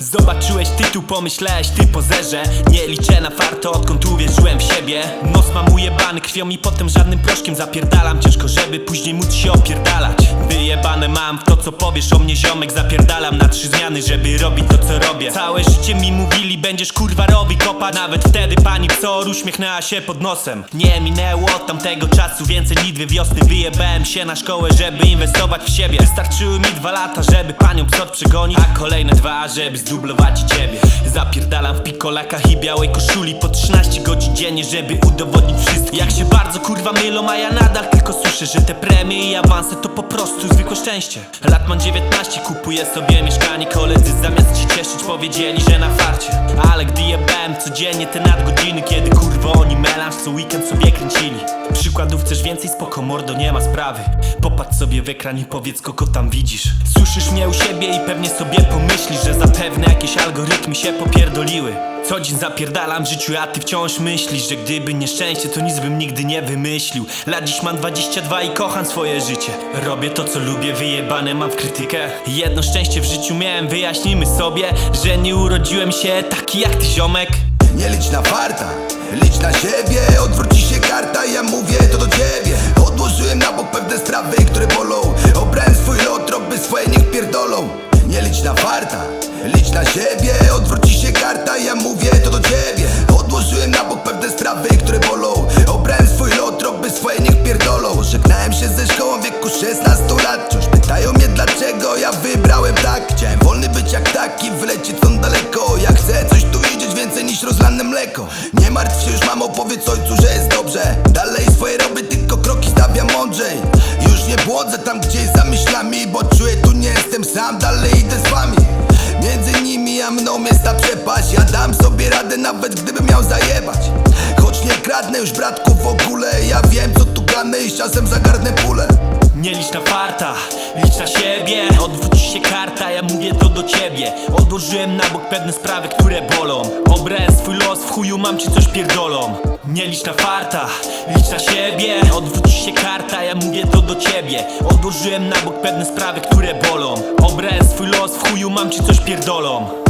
Zobaczyłeś tytuł, pomyślałeś ty pozerze Nie liczę na farto, odkąd uwierzyłem w siebie. Nos mam ujebany krwią i potem żadnym proszkiem. Zapierdalam ciężko, żeby później móc się opierdalać Wyjebane mam. W to co powiesz o mnie ziomek Zapierdalam na trzy zmiany, żeby robić to co robię. Całe życie mi mówili, będziesz kurwa robi kopać. Nawet wtedy pani psor uśmiechnęła się pod nosem. Nie minęło od tamtego czasu więcej niż dwie wiosny. Wyjebałem się na szkołę, żeby inwestować w siebie. Wystarczyły mi dwa lata, żeby panią psot przegonić. A kolejne dwa, żeby zdublować ciebie. Zapierdalam w pikolakach i białej koszuli. Po 13 godzin dziennie, żeby udowodnić wszystkim Jak się bardzo kurwa mylą, a ja nadal tylko słyszę Że te premie i awanse to po prostu zwykłe szczęście. Lat mam 19, kupuję sobie mieszkanie. Koledzy zamiast się cieszyć powiedzieli, że na farcie codziennie te nadgodziny Kiedy kurwa oni melanż co weekend sobie kręcili. Przykładów chcesz więcej, spoko mordo, nie ma sprawy. Popatrz sobie w ekran i powiedz kogo tam widzisz. Słyszysz mnie u siebie i pewnie sobie pomyślisz Że zapewne jakieś algorytmy się popierdoliły. Co dzień zapierdalam w życiu, a ty wciąż myślisz Że gdyby nieszczęście, to nic bym nigdy nie wymyślił. Lat dziś mam 22 i kocham swoje życie. Robię to co lubię, wyjebane mam w krytykę. Jedno szczęście w życiu miałem, wyjaśnijmy sobie Że nie urodziłem się taki jak ty ziomek Nie licz na farta, licz na siebie Odwróci się karta, ja mówię to do ciebie. Odłożyłem na bok pewne sprawy, które bolą. Obrałem swój lot, robię swoje, niech pierdolą. Nie licz na farta, licz na siebie Odwróci się karta, ja mówię to do ciebie. Odłożyłem na bok pewne sprawy, które bolą. Obrałem swój lot, robię swoje, niech pierdolą. Żegnałem się ze szkołą w wieku 16 lat. Wciąż pytają mnie dlaczego ja wybrałem tak. Chciałem wolny być jak taki, wylecieć mleko. Nie martw się już mamo, powiedz ojcu, że jest dobrze. Dalej swoje robię, tylko kroki stawiam mądrzej. Już nie błodzę tam gdzieś za myślami Bo czuję tu nie jestem sam, dalej idę z wami. Między nimi a mną jest ta przepaść. Ja dam sobie radę nawet gdybym miał zajebać. Choć nie kradnę już bratku w ogóle Ja wiem co tu grane i czasem zagarnę pulę. Nie licz na farta, licz na siebie. Odwróci się karta, ja mówię to do ciebie. Odłożyłem na bok pewne sprawy, które bolą. Obrałem swój los, w chuju mam ci coś pierdolą. Nie licz na farta, licz na siebie. Odwróci się karta, ja mówię to do ciebie. Odłożyłem na bok pewne sprawy, które bolą. Obrałem swój los, w chuju mam ci coś pierdolą